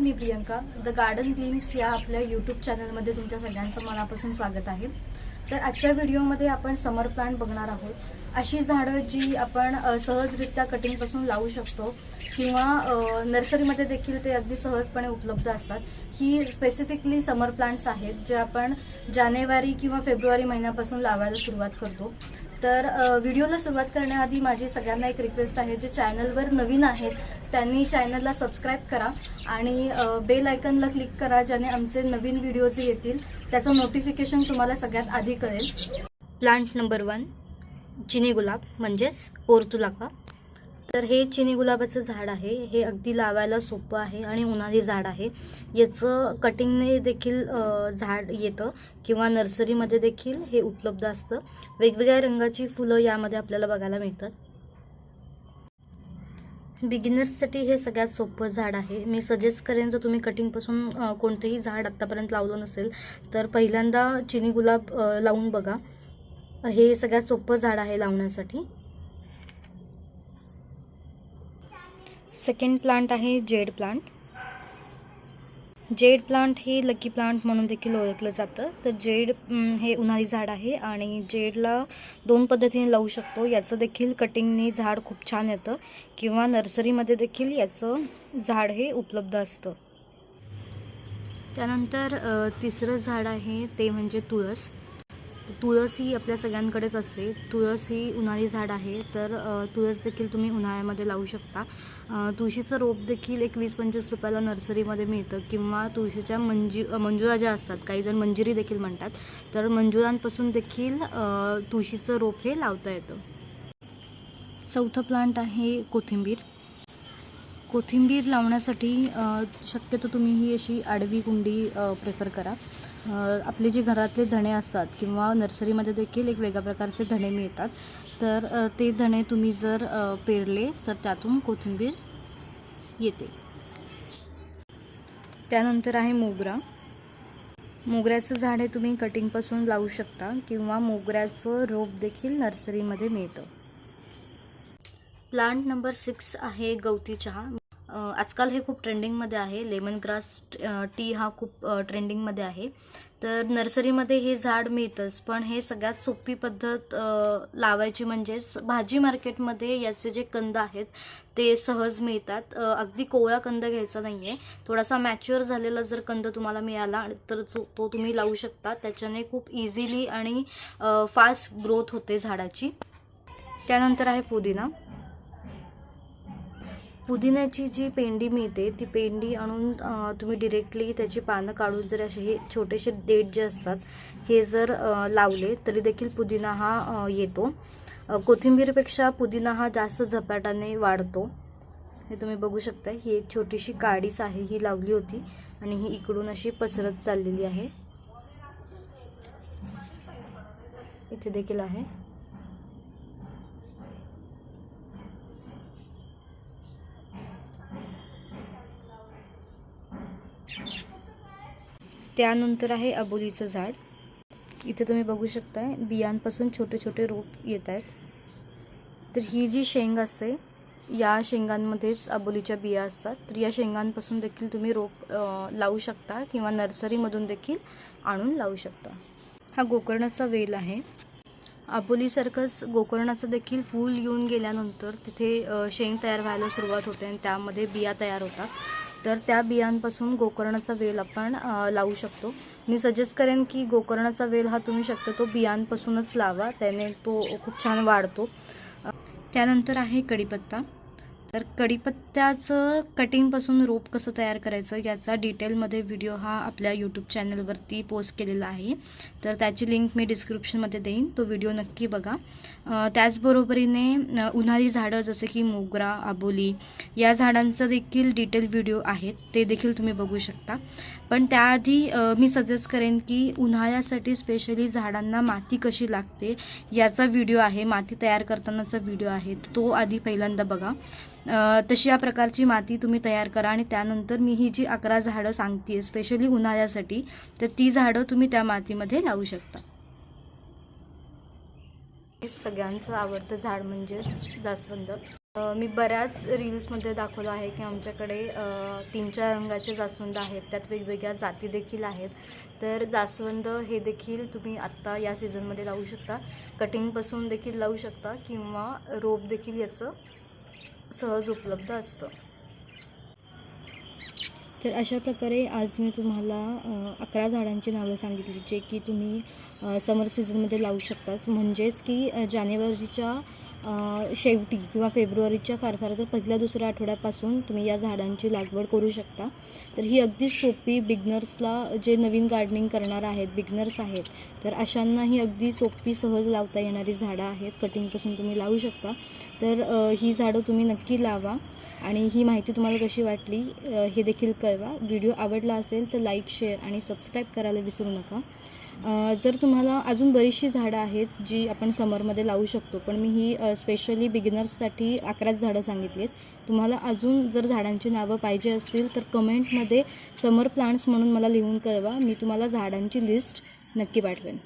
Me Priyanka. The garden glimpse या आपल्या YouTube चॅनलमध्ये तुमच्या सगळ्यांचं मनापासून स्वागत आहे. तर आजच्या व्हिडिओमध्ये आपण समर प्लांट बघणार आहोत. अशी झाडं जी आपण सहजरित्या कटिंगपासून लावू शकतो किंवा नर्सरीमध्ये देखील ते अगदी सहजपणे उपलब्ध असतात. ही स्पेसिफिकली समर प्लांट्स आहेत जे आपण जानेवारी किंवा फेब्रुवारी महिन्यापासून लावायला सुरुवात करतो. तर व्हिडिओला सुरुवात करण्याआधी माझी सगळ्यांना एक रिक्वेस्ट आहे जे चॅनलवर नवीन आहेत त्यांनी चॅनलला सबस्क्राईब करा आणि बेल आयकनला क्लिक करा ज्याने आमचे नवीन व्हिडिओ जे येतील त्याचं नोटिफिकेशन तुम्हाला सगळ्यात आधी कळेल. प्लांट नंबर वन चिनी गुलाब म्हणजेच ओरतुलाका तर हे चिनी गुलाबाचं झाड आहे. हे अगदी लावायला सोपं आहे आणि उन्हाळी झाड आहे. याचं कटिंगने देखील झाड येतं किंवा नर्सरीमध्ये देखील हे उपलब्ध असतं. वेगवेगळ्या रंगाची फुलं यामध्ये आपल्याला बघायला मिळतात. बिगिनर्ससाठी हे सगळ्यात सोपं झाड आहे. मी सजेस्ट करेन जर तुम्ही कटिंगपासून कोणतंही झाड आत्तापर्यंत लावलं नसेल तर पहिल्यांदा चिनी गुलाब लावून बघा. हे सगळ्यात सोपं झाड आहे लावण्यासाठी. सेकंड प्लांट आहे जेड प्लांट जेड प्लांट हे लकी प्लांट म्हणून देखील ओळखलं जातं. तर जेड हे उन्हाळी झाड आहे आणि जेडला दोन पद्धतीने लावू शकतो. याचं देखील कटिंगने झाड खूप छान येतं किंवा नर्सरीमध्ये देखील याचं झाड हे उपलब्ध असतं. त्यानंतर तिसरं झाड आहे ते म्हणजे तुळस. तुळस ही आपल्या सगळ्यांकडेच असते. तुळस ही उन्हाळी झाड आहे. तर तुळस देखील तुम्ही उन्हाळ्यामध्ये लावू शकता. तुळशीचं रोप देखील एक वीस पंचवीस रुपयाला नर्सरीमध्ये मिळतं किंवा तुळशीच्या मंजी मंजुळा ज्या असतात काही जण मंजिरी देखील म्हणतात तर मंजुळांपासून देखील तुळशीचं रोप हे लावता येतं. चौथं प्लांट आहे कोथिंबीर. कोथिंबीर लावण्यासाठी शक्यतो तुम्ही ही अशी आडवी कुंडी प्रेफर करा. आपले जे घरातले धणे असतात किंवा नर्सरीमध्ये देखील एक वेगळ्या प्रकारचे धणे मिळतात. तर ते धणे तुम्ही जर पेरले तर त्यातून कोथिंबीर येते. त्यानंतर आहे मोगरा. मोगऱ्याचं झाड हे तुम्ही कटिंगपासून लावू शकता किंवा मोगऱ्याचं रोप देखील नर्सरीमध्ये मिळतं. प्लांट नंबर सिक्स आहे गवती चहा. आजकाल हे खूप ट्रेंडिंगमध्ये आहे. लेमन ग्रास टी हा खूप ट्रेंडिंगमध्ये आहे. तर नर्सरीमध्ये हे झाड मिळतंच पण हे सगळ्यात सोपी पद्धत लावायची म्हणजेच भाजी मार्केटमध्ये याचे जे कंद आहेत ते सहज मिळतात. अगदी कोवळा कंद घ्यायचा नाही आहे थोडासा मॅच्युअर झालेला जर कंद तुम्हाला मिळाला तर तो तो तुम्ही लावू शकता. त्याच्याने खूप इझिली आणि फास्ट ग्रोथ होते झाडाची. त्यानंतर आहे पुदिना. पुदिन्याची जी पेंडी मिळते ती पेंडी आणून तुम्ही डिरेक्टली त्याची पानं काढून जर असे हे छोटेसे देठ जे असतात हे जर लावले तरी देखील पुदिना हा येतो. कोथिंबीरपेक्षा पुदिना हा जास्त झपाट्याने वाढतो. हे तुम्ही बघू शकता ही एक छोटीशी काडीच आहे ही लावली होती आणि ही इकडून अशी पसरत चाललेली आहे. इथे देखील आहे. त्यानंतर आहे अबोलीचं झाड. इथे तुम्ही बघू शकताय बियांपासून छोटे छोटे रोप येत आहेत. तर ही जी शेंग असते या शेंगांमध्येच अबोलीच्या बिया असतात. तर या शेंगांपासून देखील तुम्ही रोप लावू शकता किंवा नर्सरीमधून देखील आणून लावू शकता. हा गोकर्णाचा वेल आहे. अबोलीसारखंच गोकर्णाचं देखील फूल येऊन गेल्यानंतर तिथे शेंग तयार व्हायला सुरुवात होते आणि त्यामध्ये बिया तयार होतात. तर त्या बियांपासून गोकर्णाचा वेल आपण लावू शकतो. मी सजेस्ट करेन की गोकर्णाचा वेल हा तुम्ही शक्यतो बियांपासूनच लावा. त्याने तो खूप छान वाढतो. त्यानंतर आहे कढीपत्ता. तर कढीपत्त्याचं कटिंगपासून रोप कसं तयार करायचं याचा डिटेलमध्ये व्हिडिओ हा आपल्या यूट्यूब चॅनलवरती पोस्ट केलेला आहे. तर त्याची लिंक मी डिस्क्रिप्शनमध्ये देईन. तो व्हिडिओ नक्की बघा. त्याचबरोबरीने उन्हाळी झाडं जसे की मोगरा आबोली या झाडांचं देखील डिटेल व्हिडिओ आहेत. ते देखील तुम्ही बघू शकता. पण त्याआधी मी सजेस्ट करेन की उन्हाळ्यासाठी स्पेशली झाडांना माती कशी लागते याचा व्हिडिओ आहे. माती तयार करतानाचा व्हिडिओ आहे. तो आधी पहिल्यांदा बघा. तशी या प्रकारची माती तुम्ही तयार करा आणि त्यानंतर मी ही जी अकरा झाडं सांगते स्पेशली उन्हाळ्यासाठी तर ती झाडं तुम्ही त्या मातीमध्ये लावू शकता. हे सगळ्यांचं आवडतं झाड म्हणजे जास्वंद. मी बऱ्याच रील्समध्ये दाखवलं आहे की आमच्याकडे तीन चार रंगाचे जास्वंद आहेत त्यात वेगवेगळ्या जाती देखील आहेत. तर जास्वंद हे देखील तुम्ही आत्ता या सीझनमध्ये लावू शकता. कटिंगपासून देखील लावू शकता किंवा रोप देखील याचं सहज उपलब्ध असतं. तर अशा प्रकारे आज मी तुम्हाला अकरा झाडांची नावं सांगितली जे की तुम्ही समर सीझनमध्ये लावू शकताच म्हणजेच की जानेवारीच्या शेवटी किंवा फेब्रुवारीच्या फार फार तर पहिल्या दुसऱ्या आठवड्यापासून तुम्ही या झाडांची लागवड करू शकता. तर ही अगदी सोपी बिगनर्सला जे नवीन गार्डनिंग करणार आहेत बिगनर्स आहेत तर अशांना ही अगदी सोपी सहज लावता येणारी झाडं आहेत. कटिंगपासून तुम्ही लावू शकता. तर ही झाडं तुम्ही नक्की लावा आणि ही माहिती तुम्हाला कशी वाटली हे देखील कळवा. व्हिडिओ आवडला असेल तर लाईक शेअर आणि सबस्क्राईब करायला विसरू नका. जर तुम्हाला अजून बरीचशी झाडं आहेत जी आपण समरमध्ये लावू शकतो पण मी ही स्पेशली बिगिनर्ससाठी अकराच झाडं सांगितली आहेत. तुम्हाला अजून जर झाडांची नावं पाहिजे असतील तर कमेंटमध्ये समर प्लांट्स म्हणून मला लिहून कळवा. मी तुम्हाला झाडांची लिस्ट नक्की पाठवेन.